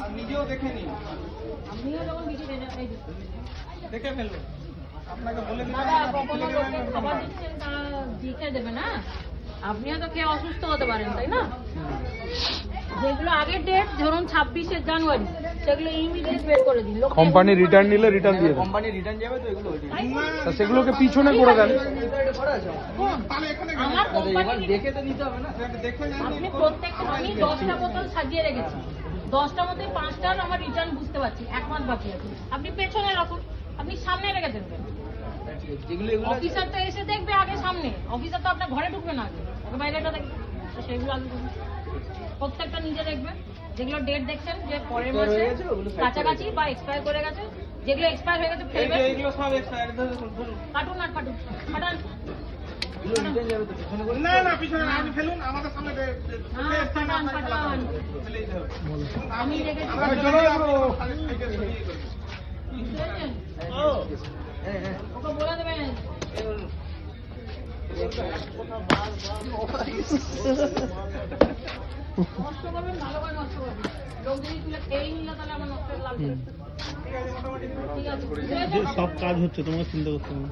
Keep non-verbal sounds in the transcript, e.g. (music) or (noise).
আর নিজেও দেখে নিন। আপনিও যখন দেখে ফেলব আপনাকে বলে। দিচ্ছেন তারা লিখে দেবে না? আপনিও তো খেয়ে অসুস্থ হতে পারেন তাই না? যেগুলো আগের ডেট ধরুন ছাব্বিশে জানুয়ারি সেগুলো ইমিডিয়েট বের করে দিন। লোকে কোম্পানি রিটার্ন নিলে রিটার্ন দিয়ে দেন কোম্পানি রিটার্ন যাবে তো এগুলো তো? সেগুলোকে পিছনে করে দেন। এটা করা আছে। কোন? তাহলে এখানে আমার কোম্পানি দেখে তো নিতে হবে না। দেখে নেন আপনি প্রত্যেকটা আমি দশটা বোতল সাজিয়ে রেখেছি। দশটার মধ্যে পাঁচটার আমার রিটার্ন বুঝতে পারছি এক মাস বাকি আছে। আপনি পেছনে রাখুন আপনি সামনে রেখে অফিসার তো এসে দেখবে আগে সামনে। অফিসার তো আপনার ঘরে ঢুকবে না আগে। ওকে বাইরেটা দেখবে তো সেগুলো প্রত্যেকটা নিজে দেখবেন যেগুলো ডেট দেখছেন যে পরের মাসে হয়ে কাছাকাছি বা এক্সপায়ার করে গেছে যেগুলো এক্সপায়ার হয়ে গেছে ফেলবেন এগুলো সব কাটুন আর কাটুন কাটান না না পিছনে আপনি ফেলুন আমাদের সামনে হ্যাঁ আমি রেখেছি (laughs) সব কাজ হচ্ছে তোমাকে চিন্তা করতে হবে